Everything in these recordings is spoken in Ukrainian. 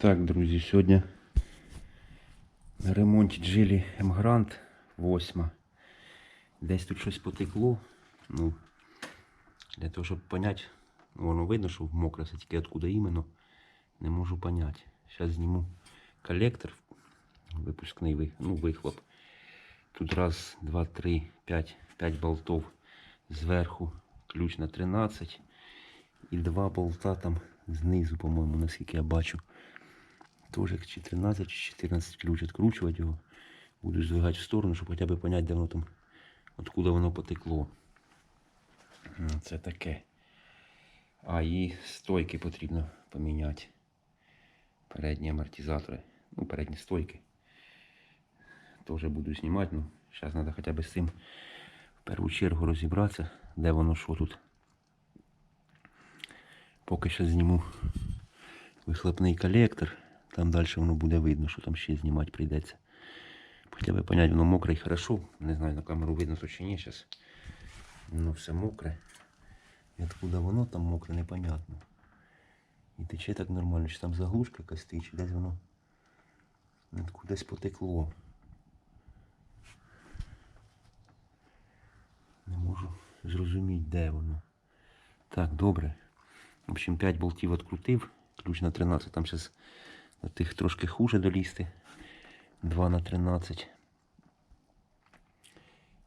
Так, друзі, сьогодні на ремонті джилі М-Грант 8. Десь тут щось потекло. Ну, для того, щоб поняти, ну, воно видно, що мокре, це тільки откуда іменно, не можу поняти. Зараз зніму колектор, випускний ви- ну, вихлоп. Тут раз, два, три, п'ять, п'ять болтов зверху, ключ на 13 і два болта там знизу, по-моєму, наскільки я бачу. Тоже чи 13 чи 14 ключ відкручувати його. Буду здвигати в сторону, щоб хоча б поняти, де воно там, откуда воно потекло. Це таке. А і стойки потрібно поміняти. Передні амортизатори. Ну, передні стойки. Теж буду знімати. Ну, зараз треба хоча б з цим в першу чергу розібратися, де воно що тут. Поки що зніму вихлопний колектор. Там далі воно буде видно, що там ще знімати прийдеться. Хоча б понять, воно мокре і хорошо. Не знаю, на камеру видно то чи ні зараз. Ну все мокре. І откуда воно там мокре, непонятно. І тече так нормально, чи там заглушка якась чи десь воно кудись потекло. Не можу зрозуміти, де воно. Так, добре. В общем, 5 болтів відкрутив. Ключ на 13. Там зараз на тих трошки хуже долізти. 2 на 13.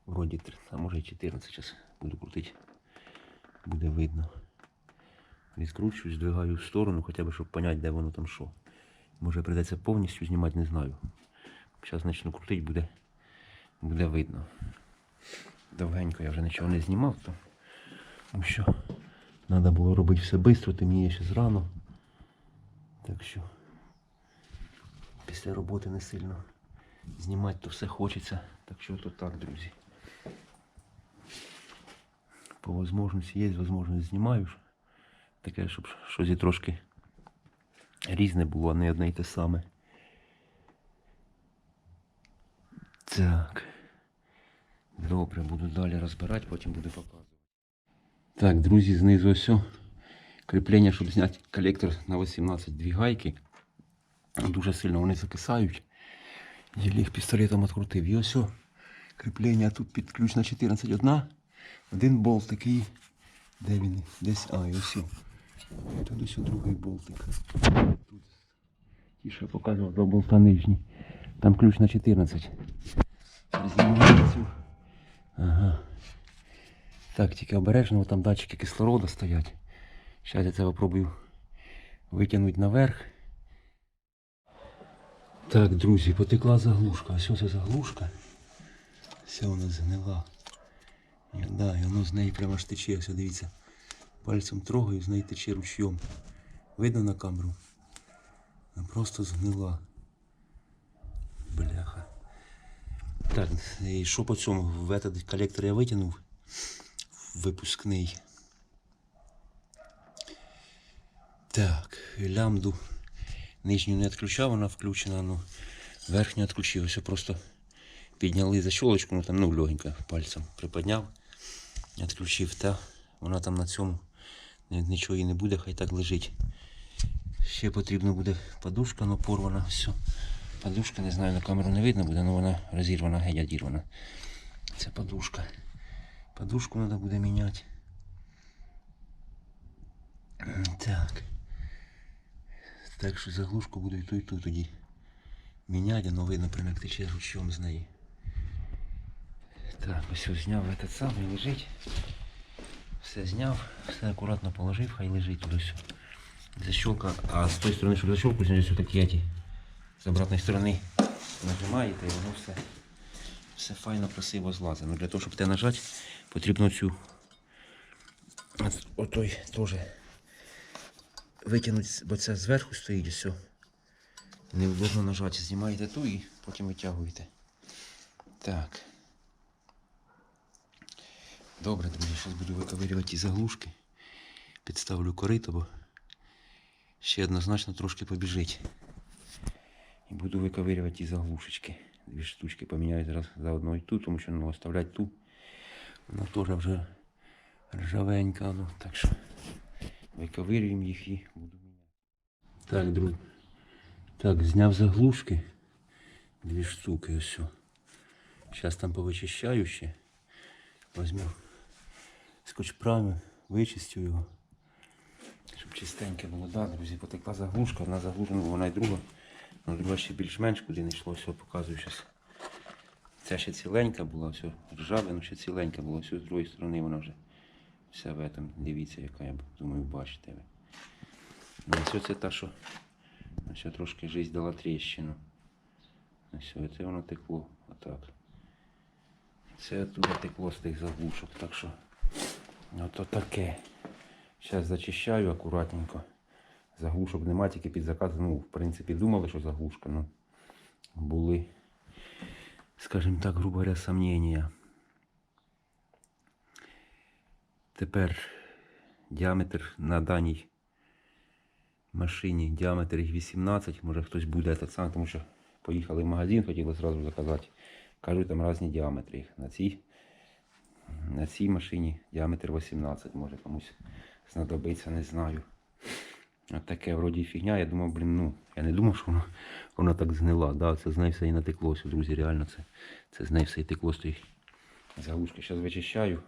Вроді, а може і 14 зараз буду крутити. Буде видно. Відкручую, здвигаю в сторону, хоча б щоб поняти, де воно там що. Може прийдеться повністю знімати, не знаю. Зараз почну крутити, буде, буде видно. Довгенько я вже нічого не знімав, тому що треба було робити все швидко, темніє ще зрано. Так що після роботи не сильно знімати то все хочеться. Так що то так, друзі. По можливості є, можливість знімаю. Таке, щоб щось і трошки різне було, а не одне й те саме. Так. Добре, буду далі розбирати, потім буду показувати. Так, друзі, знизу ось. Кріплення, щоб зняти колектор на 18 дві гайки. Дуже сильно вони закисають. Єлі їх пістолетом відкрутив. І ось кріплення тут під ключ на 14 одна. Один болт такий. Де він? Десь. А, і ось. Тут ось другий болтик. Тут. Ті, що я показував, два болта нижні. Там ключ на 14. Ага. Так, тільки обережно, бо там датчики кислорода стоять. Зараз я це попробую витягнути наверх. Так, друзі, потекла заглушка. Ось це заглушка. Все вона згнила. І, да, і воно з неї прямо аж тече. Ось дивіться. Пальцем трогаю, з неї тече ручйом. Видно на камеру? Вона просто згнила. Бляха. Так, і що по цьому? В этот колектор я витягнув. Випускний. Так, лямбду нижню не відключав, вона включена, ну верхню відключив. Ось просто підняли защолочку, ну там ну легенько пальцем приподняв, відключив, та вона там на цьому нічого і не буде, хай так лежить. Ще потрібно буде подушка, ну порвана, все. Подушка, не знаю, на камеру не видно буде, але вона розірвана, геть одірвана. Це подушка. Подушку треба буде міняти. Так. Так що заглушку буду і ту, і ту тоді міняти, але видно, тече ручом з неї. Так, ось ось зняв этот самий лежить. Все зняв, все акуратно положив, хай лежить ось. Защелка, а з тої сторони, щоб защелку зняти, ось такі эти. З обратної сторони нажимаєте і воно все, все файно, красиво злазить. Ну для того, щоб те нажати, потрібно цю от- отой теж витягнути, бо це зверху стоїть все. Невдобно нажати. Знімаєте ту і потім витягуєте. Так. Добре, друзі, зараз буду виковирювати ті заглушки. Підставлю корито, бо ще однозначно трошки побіжить. І буду виковирювати ті заглушечки. Дві штучки поміняю зараз заодно і ту, тому що ну, оставляти ту. Вона теж вже ржавенька, ну так що виковирюємо їх і буду міняти. Так, друзі. Так, зняв заглушки. Дві штуки ось. Зараз там повичищаю ще. Возьму скотч-прайм, вичистю його. Щоб чистеньке було. Да, друзі, потекла заглушка, одна заглушка, ну вона і друга. Ну, друга ще більш-менш куди не йшло, все показую зараз. Ця ще ціленька була, все, ржаве, ну ще ціленька була, все з другої сторони вона вже в этом. Дивіться, яка я думаю, бачите ви. Ну, ось це та, що ось трошки жизнь дала тріщину. Ось це воно текло, отак. Це тут текло з тих заглушок, так що ото таке. Зараз зачищаю акуратненько. Заглушок нема, тільки під заказ. Ну, в принципі, думали, що заглушка, ну були, скажімо так, грубо говоря, сомнення. Тепер діаметр на даній машині, діаметр їх 18, може хтось буде так само, тому що поїхали в магазин, хотіли зразу заказати. Кажуть, там різні діаметри їх. На цій, на цій машині діаметр 18, може комусь знадобиться, не знаю. От таке вроді фігня. Я думав, блін, ну, я не думав, що воно, воно так згнила. Да, це з неї все і натеклося, друзі, реально це, це з неї все і текло тих заглушки. Зараз вичищаю.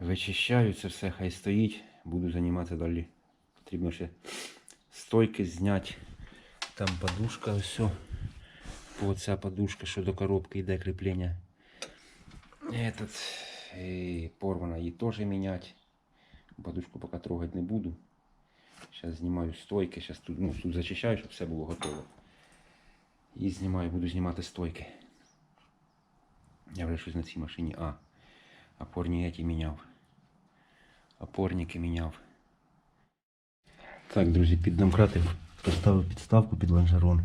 Вичищаю це все, хай стоїть. Буду займатися далі. Потрібно ще стойки зняти. Там подушка, ось. Оця подушка, що до коробки йде кріплення. Этот, е, порвана її теж міняти. Подушку поки трогати не буду. Зараз знімаю стойки, зараз тут, ну, тут зачищаю, щоб все було готово. І знімаю, буду знімати стойки. Я вже щось на цій машині. А, опорні еті міняв. Опорники міняв. Так, друзі, під домкрати поставив підставку під лонжерон.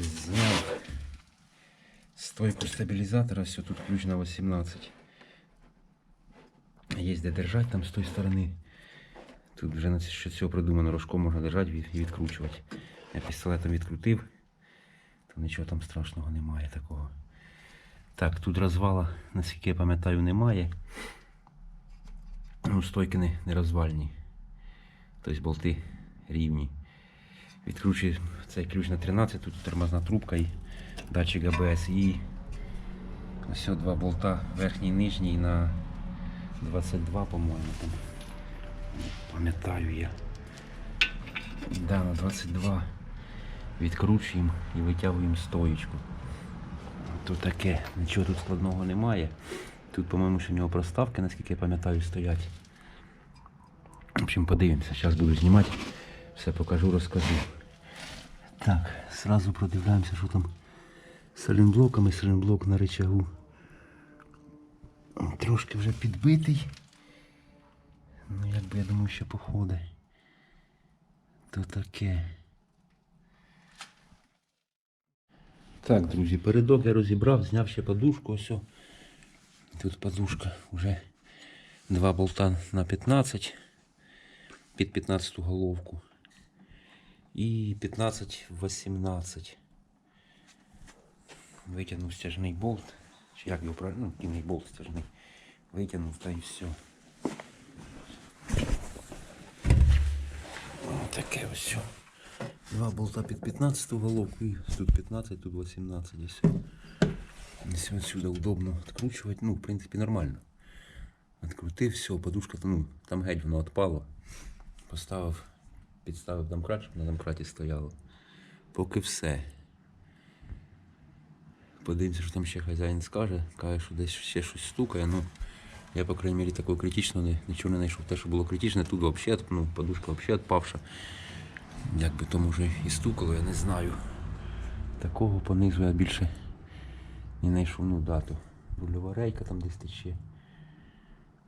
Зняв стойку стабілізатора, все тут ключ на 18. Є де держати там з тої сторони. Тут вже на що цього придумано, рожком можна держати і відкручувати. Я пістолетом відкрутив, то нічого там страшного немає такого. Так, тут розвала, наскільки я пам'ятаю, немає. Ну, стойки не, не розвальні. Тобто болти рівні. Відкручую цей ключ на 13, тут тормозна трубка і датчик АБС. І ось два болта, верхній і нижній на 22, по-моєму. там. Пам'ятаю я. Да, на 22 відкручуємо і витягуємо стоїчку. Тут таке, нічого тут складного немає. Тут, по-моєму, ще в нього проставки, наскільки я пам'ятаю, стоять. В общем, подивимося. Зараз буду знімати. Все покажу, розкажу. Так, сразу продивляємося, що там з салінблоками. Салінблок на рычагу. Трошки вже підбитий. Ну, якби я думаю, ще походить. То таке. Так, друзі, передок я розібрав, зняв ще подушку. Ось. Тут подушка вже два болта на 15 під 15 головку. І 15-18. Витягнув стяжний болт. Як його правильно? Ну, кінний болт стяжний. Витягнув та і все. Таке ось. Два болта під 15 головку і тут 15, тут 18 і все. Ось отсюда удобно відкручувати. Ну, в принципі, нормально. Відкрутив, все, подушка, ну, там геть воно відпало. Поставив, підставив домкрат, щоб на домкраті стояло. Поки все. Подивимося, що там ще хазяїн скаже. Каже, що десь ще щось стукає. Ну, я, по крайній мірі, такого критичного нічого не знайшов. Те, що було критичне, тут взагалі, ну, подушка взагалі відпавша. Як би то може і стукало, я не знаю. Такого понизу я більше не знайшов ну, дату. Рульова рейка там десь тече.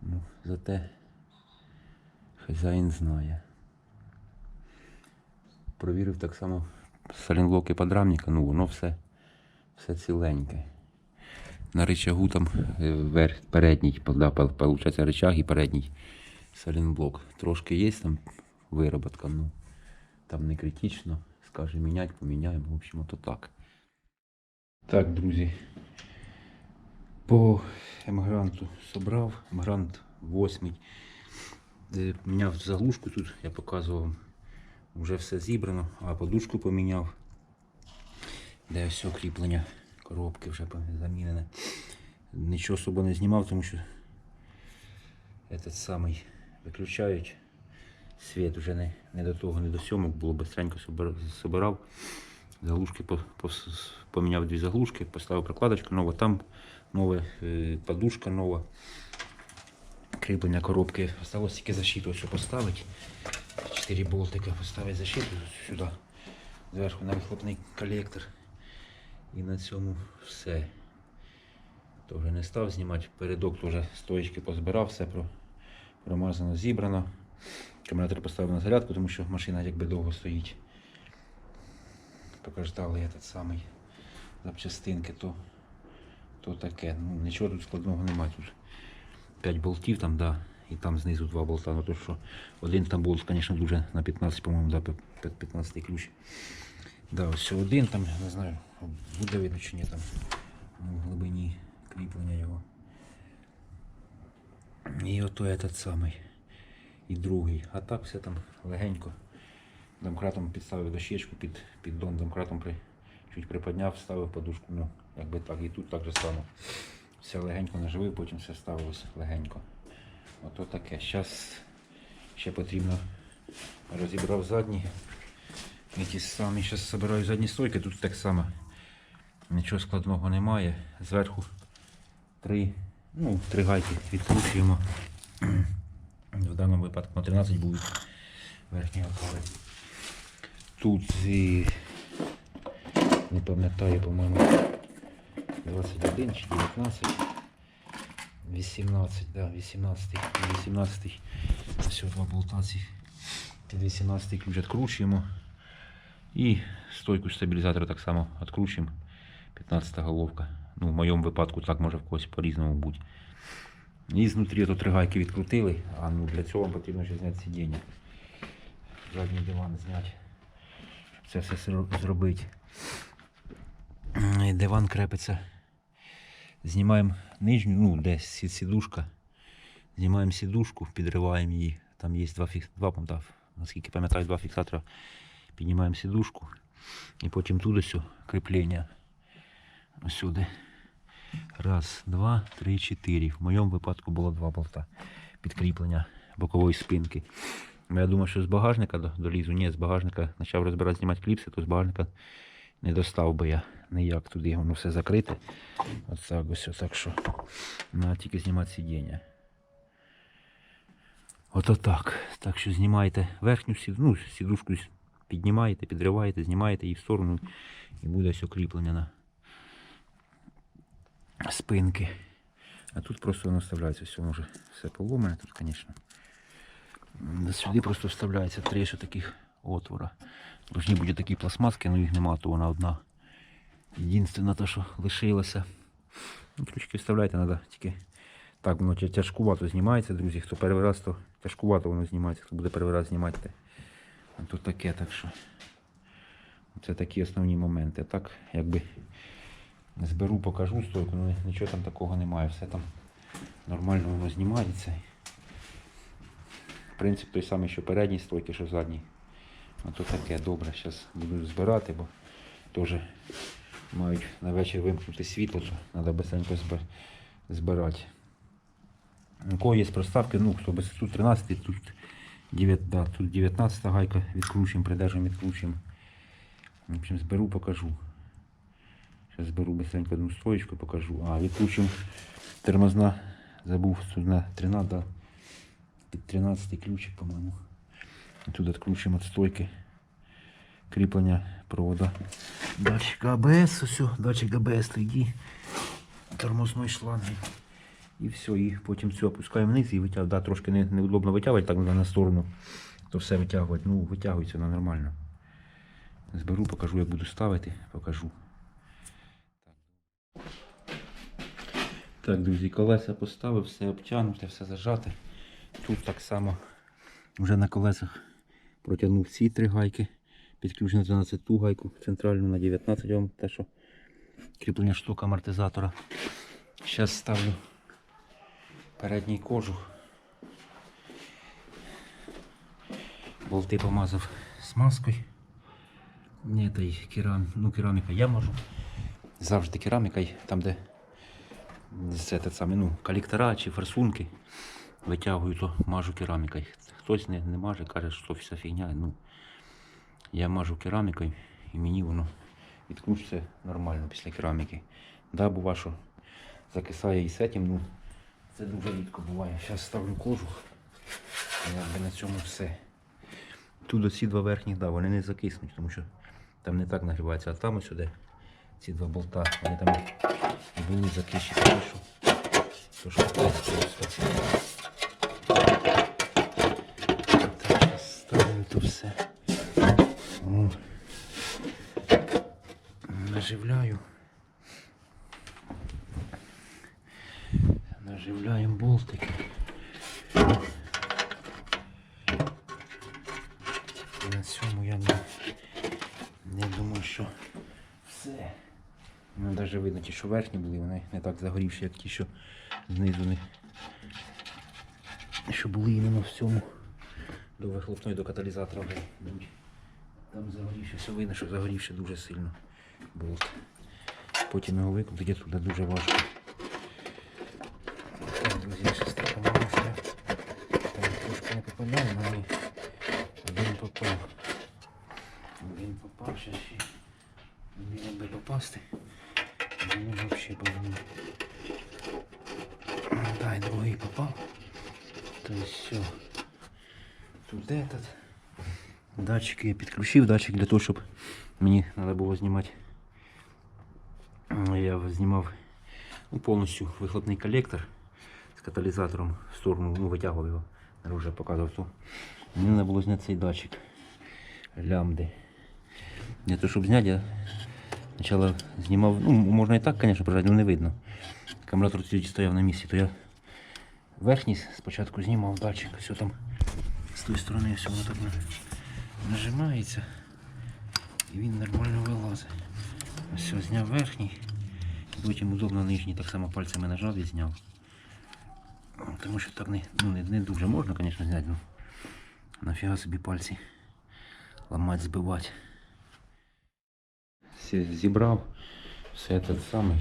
Ну, зате хазяїн знає. Провірив так само салінблоки подрамника, ну воно все, все ціленьке. На рычагу там е, передній, да, рычаг і передній салінблок. Трошки є там вироботка, ну там не критично. Скаже міняти, поміняємо. В общем, то так. Так, друзі. По емгранту собрав. Емгрант 8. Міняв заглушку тут, я показував. Вже все зібрано, а подушку поміняв. Де все кріплення коробки вже замінене. Нічого особо не знімав, тому що этот самий виключають. Світ вже не, не до того, не до сьомок було, бистренько собир- собирав. Заглушки поміняв дві заглушки, поставив прокладочку нова, там нова е, подушка нова. Кріплення коробки. Осталось тільки защиту, що поставити. Чотири болтика поставити защиту сюди. Зверху на вихлопний колектор. І на цьому все. То вже не став знімати. Передок теж стоїчки позбирав, все про, промазано, зібрано. Акумулятор поставив на зарядку, тому що машина якби довго стоїть. Поки ждали этот самий запчастинки, то, то таке. Ну, нічого тут складного немає. Тут 5 болтів там, да, і там знизу 2 болта. Ну то що один там болт, звісно, дуже на 15, по-моєму, да, пе- пе- 15 ключ. Да, ось один там, не знаю, буде видно чи ні там в глибині кріплення його. І ото этот самий. І другий. А так все там легенько. Домкратом підставив дощечку під, під дом, домкратом при, чуть приподняв, ставив подушку. Ну, якби так. І тут так же само. Все легенько наживив, потім все ставилося легенько. Ото таке. Зараз ще потрібно розібрав задні. І ті самі зараз збираю задні стойки, тут так само. Нічого складного немає. Зверху три, ну, три гайки відкручуємо. В даному випадку на 13 будуть верхні опори. Тут і не пам'ятаю, по-моєму, 21 чи 19. 18, да, 18, 18. Все, два болта ці. Під 18 ключ відкручуємо. І стойку стабілізатора так само відкручуємо. 15 головка. Ну, в моєму випадку так може в когось по-різному бути. І знутрі тут три гайки відкрутили, а ну для цього потрібно ще зняти сидіння. Задній диван зняти. Це все зробити. Диван крепиться. Знімаємо нижню, ну, де сідушка. Знімаємо сідушку, підриваємо її. Там є два, фікс... два там, наскільки пам'ятаю, два фіксатора. Піднімаємо сідушку. І потім туди все кріплення. Ось сюди. Раз, два, три, чотири. В моєму випадку було два болта підкріплення бокової спинки. Ну, Я думав, що з багажника долізу. Ні, з багажника почав розбирати знімати кліпси, то з багажника не достав би я ніяк туди, воно все закрите. Ось так ось, так що. Треба тільки знімати сидіння. Ото так. Так що знімаєте верхню сід... ну, сідушку піднімаєте, підриваєте, знімаєте її в сторону і буде все кріплення на спинки. А тут просто воно вставляється, все може все поломане тут, звісно. Сюди просто вставляється три ще таких отвора. Должні бути такі пластмаски, але їх нема, то вона одна. Єдинственне те, що лишилося. Ну, Ключки вставляйте, треба тільки. Так, воно тяжкувато знімається, друзі. Хто перший раз, то тяжкувато воно знімається, хто буде перший раз знімати. А тут таке, так що. Це такі основні моменти. Так, якби зберу, покажу стойку, ну нічого там такого немає. Все там нормально воно знімається. Принцип той самий, що передній стойки, що задній. А то таке добре. Зараз буду збирати, бо теж мають на вечір вимкнути світло, то треба быстренько збирати. У кого є проставки, ну хто без тут 13, тут 9, да, тут 19 гайка відкручуємо, придержуємо, відкручуємо. В общем, зберу, покажу. Зараз зберу быстренько одну стоечку, покажу. А, відкручуємо тормозна. Забув на 13, да. під 13 ключик, по-моєму. Тут відкручуємо від стойки. Кріплення провода. Датчик АБС, все, датчик АБС тоді. Тормозної шланги. І все, і потім все опускаємо вниз і витягуємо. Да, трошки не, неудобно витягувати так на сторону, то все витягувати. Ну, витягується воно нормально. Зберу, покажу, як буду ставити, покажу. Так, друзі, колеса поставив, все обтягнуте, все зажате. Тут так само вже на колесах протягнув ці три гайки. Підключено 12 ту гайку, центральну на 19 Ом, те, що кріплення штука амортизатора. Зараз ставлю передній кожух. Болти помазав смазкою. Ні, та й керам... ну, кераміка я можу. Завжди кераміка, там, де це те саме, ну, колектора чи форсунки витягую, то мажу керамікою. Хтось не, не маже, каже, що вся фігня. Ну, я мажу керамікою і мені воно відкручується нормально після кераміки. Да, бува, що закисає і сетім, ну це дуже рідко буває. Зараз ставлю кожух. Якби на цьому все. Тут оці два верхніх, да, вони не закиснуть, тому що там не так нагрівається, а там ось сюди ці два болта, вони там і були закищені, тому що то що просто. Так, ставлю то все. О. Наживляю. Наживляємо болтики. Навіть видно, ті, що верхні були, вони не так загорівші, як ті, що знизу не. Що були іменно в цьому до вихлопної, до каталізатора. Там загорівши, все видно, що загорівши дуже сильно болт. Потім його викрутити туди дуже важко. Так, друзі, я щось так. Там трошки не попадає, але один попав. Один попав, ще ще. Один би попасти. Мені взагалі було. не- Дай, другий попав. То есть все. Тут этот. Датчик я підключив, датчик для того, щоб мені треба було знімати. М, Я знімав ну, повністю вихлопний колектор з каталізатором в сторону, ну, витягував його, я вже показував ту. Мені треба було зняти цей датчик лямбди. Для того, щоб зняти, я спочатку знімав, ну, можна і так, звісно, прожати, але не видно. Акумулятор тоді стояв на місці, то я верхній спочатку знімав датчик, все там з тої сторони все воно так нажимається і він нормально вилазить. Все, зняв верхній, потім удобно нижній, так само пальцями нажав і зняв. Тому що так не, ну, не, не дуже можна, звісно, зняти, ну нафіга собі пальці ламати, збивати. Зібрав, все те самий,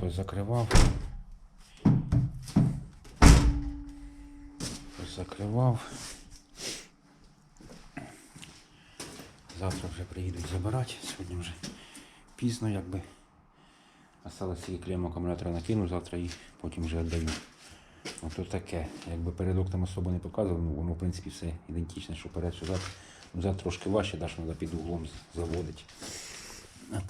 позакривав. Закривав. Завтра вже приїдуть забирати. Сьогодні вже пізно якби. Осталось тільки клеймо акумулятора накину завтра і потім вже віддаю. Ото таке. Якби передок там особо не показував, ну воно в принципі все ідентичне, що перед, що зад. Зад трошки важче, да, що треба під углом заводити. А так